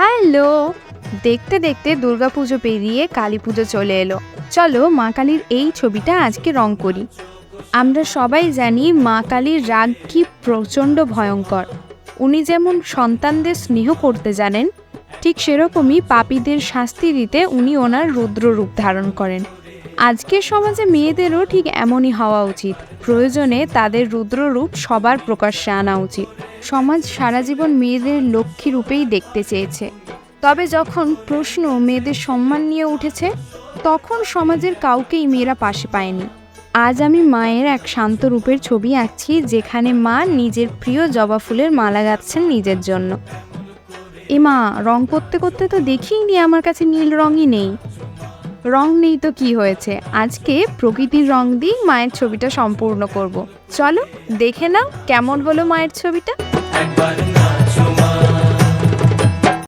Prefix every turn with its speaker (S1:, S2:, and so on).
S1: Hello. দেখতে দেখতে দুর্গাপুজো পেরিয়ে কালী পুজো চলে এলো। চলো মা কালীর এই ছবিটা আজকে রং করি। আমরা সবাই জানি মা কালীর রাগ কি প্রচণ্ড ভয়ঙ্কর। উনি যেমন সন্তানদের স্নেহ করতে জানেন, ঠিক সেরকমই পাপীদের শাস্তি দিতে উনি ওনার রুদ্র রূপ ধারণ করেন। আজকের সমাজে মেয়েদেরও ঠিক এমনই হওয়া উচিত। প্রয়োজনে তাদের রুদ্র রূপ সবার প্রকাশ্যে আনা উচিত। সমাজ সারা জীবন মেয়েদের লক্ষ্মী রূপেই দেখতে চেয়েছে। তবে যখন প্রশ্ন মেয়েদের সম্মান নিয়ে উঠেছে, তখন সমাজের কাউকেই মেয়েরা পাশে পায়নি। আজ আমি মায়ের এক শান্ত রূপের ছবি আঁকছি, যেখানে মা নিজের প্রিয় জবা ফুলের মালা গাচ্ছেন নিজের জন্য। এ মা, রং করতে করতে তো দেখিনি, আমার কাছে নীল রঙই নেই। রং নেই তো কি হয়েছে? আজকে প্রকৃতির রং দিয়ে মায়ের ছবিটা সম্পূর্ণ করব। চলো দেখে নাও কেমন হলো মায়ের ছবিটা।